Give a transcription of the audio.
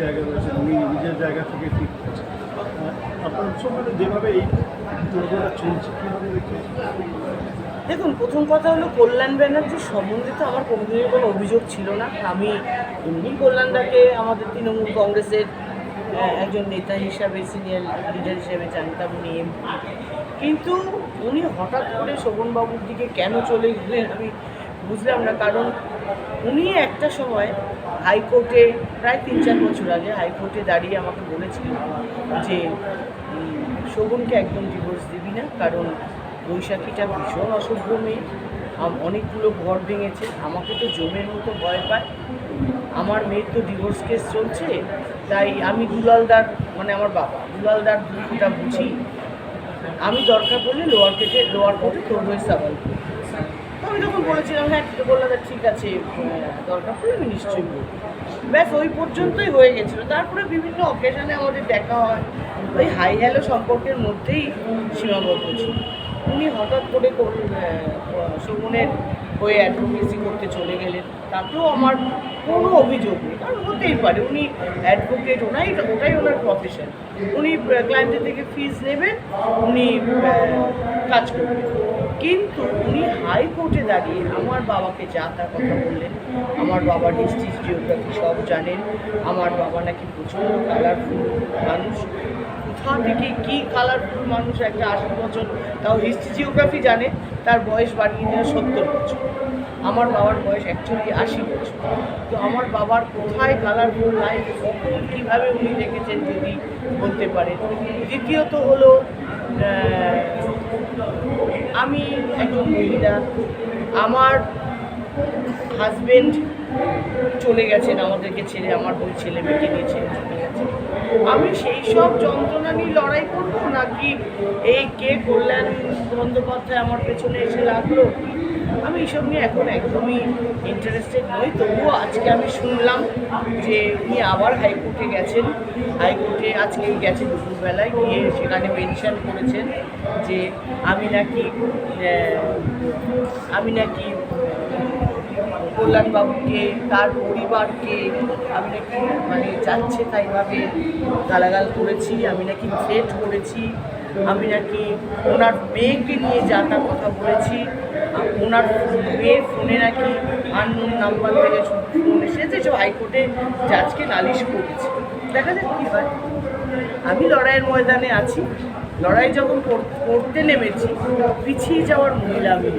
জায়গা রয়েছে উনি নিজের জায়গা থেকে ঠিক আপনার সম্বন্ধে যেভাবে এই দুর্গটা চলছে, কীভাবে দেখুন, প্রথম কথা হলো কল্যাণ ব্যানার্জির সম্বন্ধে তো আমার কোনোদিনের কোনো অভিযোগ ছিল না। আমি এমনি কল্যাণদাকে আমাদের তৃণমূল কংগ্রেসের একজন নেতা হিসাবে সিনিয়র লিডার হিসাবে জানতাম উনি কিন্তু উনি হঠাৎ করে শোভনবাবুর দিকে কেন চলে গেলেন আমি বুঝলাম না, কারণ উনি একটা সময় হাইকোর্টে প্রায় তিন চার বছর আগে হাইকোর্টে দাঁড়িয়ে আমাকে বলেছিলেন যে শোভনকে একদম ডিভোর্স দিবি না, কারণ বৈশাখীটা ভীষণ অসভ্য মেয়ে। আম- অনেকগুলো ঘর ভেঙেছে। আমাকে তো জমের মতো ভয় পায়। আমার মেয়ের তো ডিভোর্স কেস চলছে। তাই আমি দুলালদার মানে আমার বাবা, দুলালদার দুঃখটা বুঝি। আমি দরকার পড়লে লোয়ার কেটে লোয়ার কোর্টে তোর হয়ে সাবাল করব। আমি তখন বলেছিলাম হ্যাঁ বললাম ঠিক আছে দরকার পড়লে আমি নিশ্চয়ই বলব। ব্যাস, ওই পর্যন্তই হয়ে গেছিল। তারপরে বিভিন্ন অকেশনে আমাদের দেখা হয়। ওই হাই হ্যালো সম্পর্কের মধ্যেই সীমাবদ্ধ ছিল। উনি হঠাৎ করে শোভনের হয়ে অ্যাডভোকেসি করতে চলে গেলেন। তাতেও আমার কোনো অভিযোগ নেই। কারণ হতেই পারে, উনি অ্যাডভোকেট ওনাই, ওটাই ওনার প্রফেশন উনি ক্লায়েন্টের থেকে ফিজ নেবেন, উনি কাজ করবেন। কিন্তু উনি হাইকোর্টে দাঁড়িয়ে আমার বাবাকে যা তার কথা বললেন, আমার বাবা হিস্ট্রি জিওগ্রাফি সব জানেন, আমার বাবা নাকি প্রচণ্ড কালারফুল মানুষ। কোথা থেকে কী কালারফুল মানুষ একটা আশি বছর তাও হিস্ট্রি জিওগ্রাফি জানে, তার বয়স বাড়িয়ে দিল সত্তর বছর। আমার বাবার বয়স অ্যাকচুয়ালি আশি বছর। তো আমার বাবার কোথায় কালারফুল লাইফ কখন কীভাবে উনি দেখেছেন যদি বলতে পারেন? দ্বিতীয়ত হলো আমি একজন মহিলা। আমার হাজবেন্ড চলে গেছেন আমাদেরকে ছেড়ে, আমার দুই ছেলে মেয়েকে নিয়ে ছেড়ে চলে গেছে। আমি সেই সব যন্ত্রণা নিয়ে লড়াই করব নাকি এই কে কল্যাণ বন্দ্যোপাধ্যায় আমার পেছনে এসে লাগল? আমি এইসব নিয়ে এখন একদমই ইন্টারেস্টেড নই। তবুও আজকে আমি শুনলাম যে উনি আবার হাইকোর্টে গেছেন। হাইকোর্টে আজকে গেছেন দুপুরবেলায় গিয়ে সেখানে মেনশন করেছেন যে আমি নাকি আমি নাকি কল্যাণবাবুকে, তার পরিবারকে, আমি নাকি মানে যাচ্ছে তাইভাবে গালাগাল করেছি, আমি নাকি থ্রেট করেছি। আমি নাকি ওনার মেয়েকে নিয়ে যা তার কথা বলেছি। ওনার মেয়ে ফোনে নাকি আননোন নাম্বার থেকে ফোন এসেছে সব হাইকোর্টে জাজকে নালিশ করেছে। দেখা যাক কী হয়। আমি লড়াইয়ের ময়দানে আছি। লড়াই যখন কর- করতে নেমেছি, পিছিয়ে যাওয়ার মহিলা আমি।